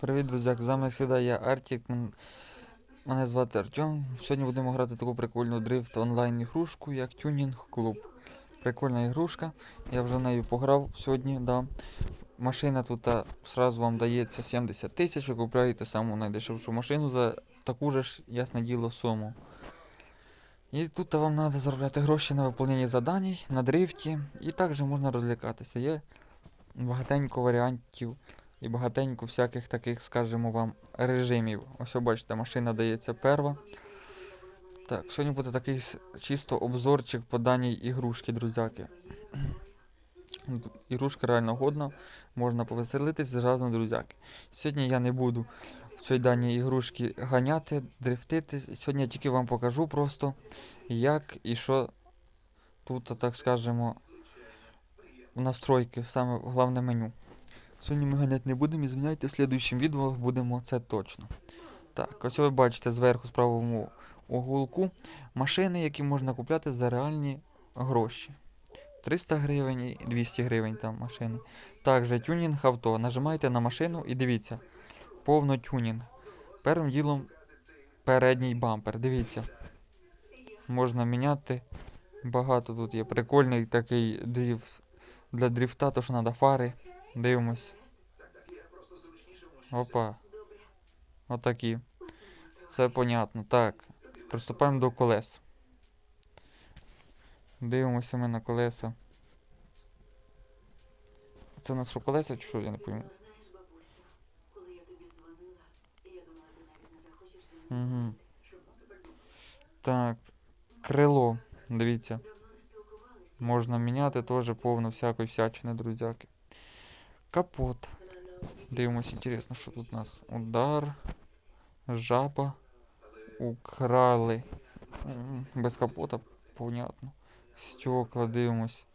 Привіт, друзяк! З вами завжди я Артік. Мене звати Артем. Сьогодні будемо грати таку прикольну дрифт онлайн ігрушку, як Тюнінг Клуб. Прикольна ігрушка. Я вже нею пограв сьогодні, да. Машина тут сразу вам дається 70 тисяч, ви купляєте саму найдешевшу машину за таку же ж, ясне діло, суму. І тут вам треба заробляти гроші на виповнення задань, на дрифті, і також можна розлякатися. Є багатенько варіантів і багатенько всяких таких, скажімо вам, режимів. Ось ви бачите, машина дається перва. Так, сьогодні буде такий чисто обзорчик по даній ігрушці, друзяки. Ну, Ігрушка реально годна, можна повеселитись разом, друзяки. Сьогодні я не буду в цій даній ігрушці ганяти, дрифтити. Сьогодні я тільки вам покажу просто, як і що тут, так скажемо, в настройки, саме головне меню. Сьогодні ми ганяти не будемо, і звиняйте, в слідуючому відео будемо це точно. Так, ось ви бачите зверху в правому уголку машини, які можна купляти за реальні гроші. 300 гривень і 200 гривень там машини. Також тюнінг авто. Нажимаєте на машину і дивіться. Повно тюнінг. Першим ділом передній бампер. Дивіться. Можна міняти. Багато тут є прикольний такий дріфт для дріфта, то що треба фари. Дивимось. Опа. Отакі. Це понятно. Так. Приступаємо до колес. Дивимося ми на колеса. Це у нас що колеса чи що, я не пойму. Угу. Так. Крило. Дивіться. Можна міняти теж повно всякої всячини, друзяки. Капот. Дивимось, інтересно, що тут у нас. Удар. Жаба. Украли. Без капота, понятно. Стекла, дивимось.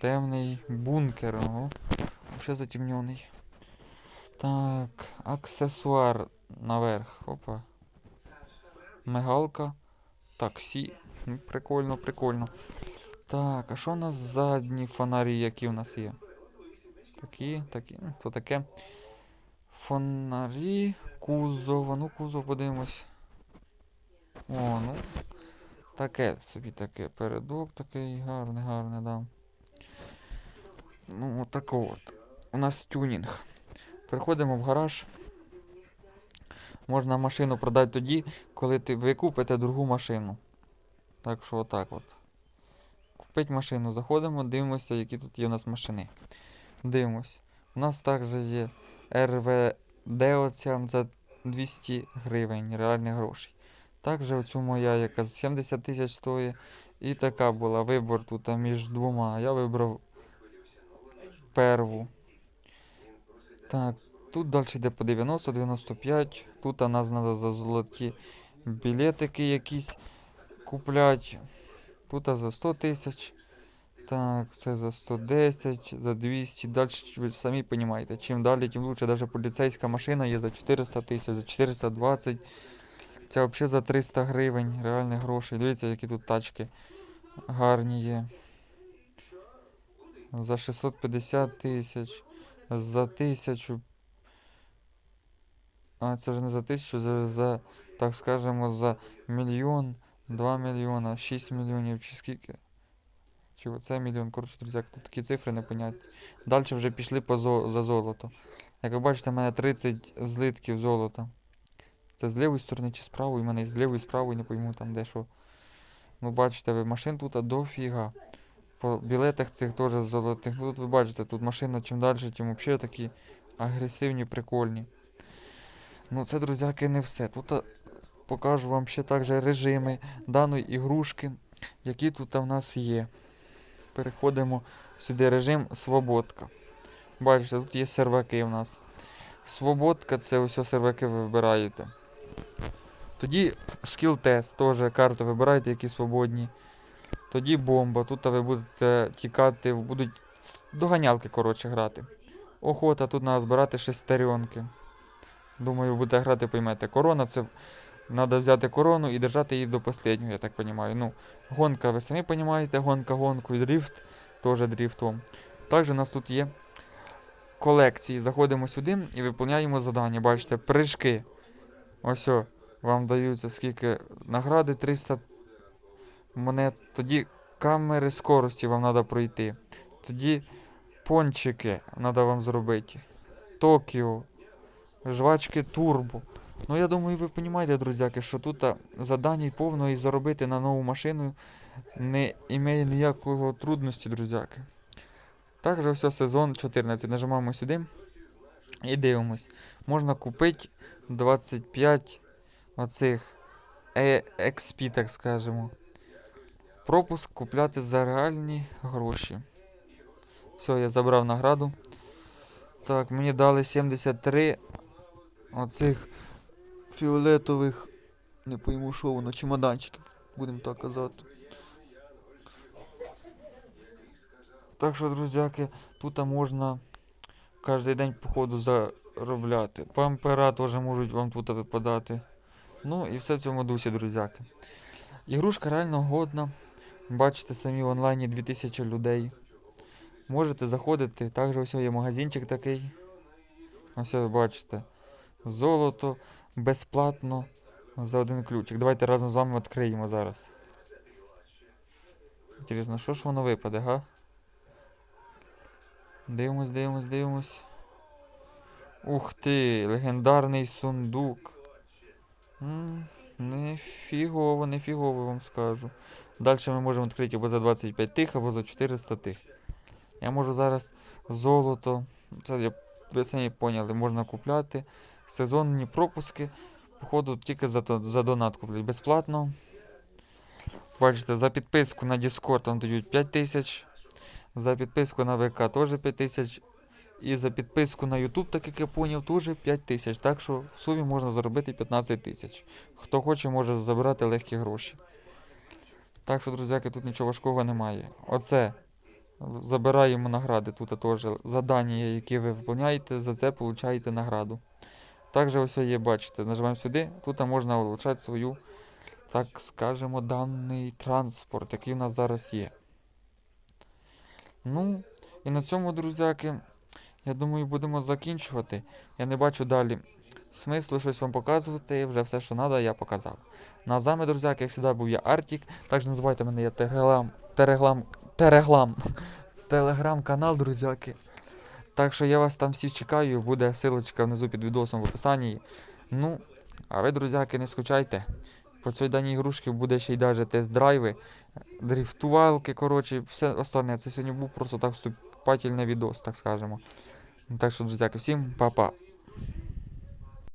Темний бункер. Ого. Вообще затемнений. Так, аксесуар наверх. Опа. Мигалка. Таксі. Прикольно, прикольно. Так, а що у нас задні фонарі, які у нас є? Такі, такі. То таке. Фонарі, кузов, ну кузов подивимось. О, ну. Таке собі таке. Передок такий гарний, гарний, да. Ну, отако от. У нас тюнінг. Приходимо в гараж. Можна машину продати тоді, коли ти, ви купите другу машину. Так що отак от. Купить машину, заходимо, дивимося, які тут є у нас машини. Дивимось. У нас також є РВД оця за 200 гривень, реальних грошей. Також оцю моя, яка 70 тисяч стоїть. І така була вибор тут між двома. Я вибрав перву. Так, тут далі йде по 90-95. Тут у нас треба за золоті білетики якісь купляти. Тут за 100 тисяч. Так, це за 110, за 200. Далі ви самі розумієте, чим далі, тим лучше. Даже поліцейська машина є за 400 тисяч, за 420. Це взагалі за 300 гривень реальних грошей. Дивіться, які тут тачки гарні є. За 650 тисяч, за 1000. А, це вже не за тисячу, за, за так скажемо, за мільйон, 2 мільйона, 6 мільйонів чи скільки. Чи оце мільйон, коротше, друзяк, тут такі цифри непонятні. Далі вже пішли по зо- за золото. Як ви бачите, в мене 30 злитків золота. Це з лівої сторони чи з правої, в мене з лівої, і з правої, не пойму там де що. Ну бачите, ви машин тут дофіга. По білетах цих теж золотих. Ну тут ви бачите, тут машина чим далі, тим взагалі такі агресивні, прикольні. Ну це, друзяки, не все. Тут а, покажу вам ще також режими даної ігрушки, які тут в нас є. Переходимо сюди режим Свободка. Бачите, тут є серваки в нас. Свободка це ось серваки ви вибираєте. Тоді скіл тест, теж карту вибираєте, які свободні. Тоді бомба. Тут ви будете тікати, будуть доганялки, коротше, грати. Охота, тут треба збирати шестеренки. Думаю, будете грати, поймете. Корона це. Треба взяти корону і держати її до останнього, я так розумію. Ну, гонка, ви самі розумієте, гонка гонку і дріфт, теж дріфтом. Також у нас тут є колекції. Заходимо сюди і виповняємо завдання. Бачите, прыжки. Ось о, вам даються скільки награди 300 монет. Тоді камери скорості вам треба пройти. Тоді пончики треба вам зробити. Токіо, жвачки турбо. Ну я думаю, ви розумієте, друзяки, що тут задань повно і заробити на нову машину не має ніякого трудності, друзяки. Також все сезон 14. Нажимаємо сюди і дивимось. Можна купити 25 оцих е- XP, так скажемо. Пропуск купляти за реальні гроші. Все, я забрав награду. Так, мені дали 73 оцих фіолетових, не пойму, що воно, чемоданчиків, будемо так казати. Так що, друзяки, тут можна кожен день, походу, заробляти. Пампера теж можуть вам тут випадати. Ну і все в цьому дусі, друзяки. Ігрушка реально годна. Бачите, самі в онлайні 2000 людей. Можете заходити. Також ось є магазинчик такий. Ось ви бачите. Золото безплатно за один ключик. Давайте разом з вами відкриємо зараз. Інтересно, що ж воно випаде, га? Дивимось, дивимось, дивимось. Ух ти, легендарний сундук. М, Не фігово, не фігово вам скажу. Далі ми можемо відкрити або за 25 тих, або за 400 тих. Я можу зараз золото. Це я, ви самі поняли, можна купляти. Сезонні пропуски. Походу тільки за, за донат куплять безплатно. Бачите, за підписку на Discord там дають 5 тисяч. За підписку на ВК теж 5 тисяч. І за підписку на YouTube, так як я поняв, теж 5 тисяч. Так що в сумі можна заробити 15 тисяч. Хто хоче, може забирати легкі гроші. Так що, друзяки, тут нічого важкого немає. Оце. Забираємо награди. Тут теж задання, які ви виконуєте, за це получаєте награду. Також ось є, бачите, нажимаємо сюди, тут можна улучшати свою, так скажемо, даний транспорт, який у нас зараз є. Ну, і на цьому, друзяки, я думаю, будемо закінчувати. Я не бачу далі смислу щось вам показувати. Вже все, що треба, я показав. Ну, а друзяки, як завжди, був я Артік. Також не забувайте мене, я Телеграм, Телеграм, Телеграм, Телеграм-канал, друзяки. Так що я вас там всіх чекаю, буде силочка внизу під відосом в описанні. Ну, а ви, друзяки, не скучайте. По цій даній ігрушці буде ще й даже тест-драйви, дрифтувалки, коротше, все остальне. Це сьогодні був просто так вступательний відос, так скажемо. Так що, друзяки, всім па-па.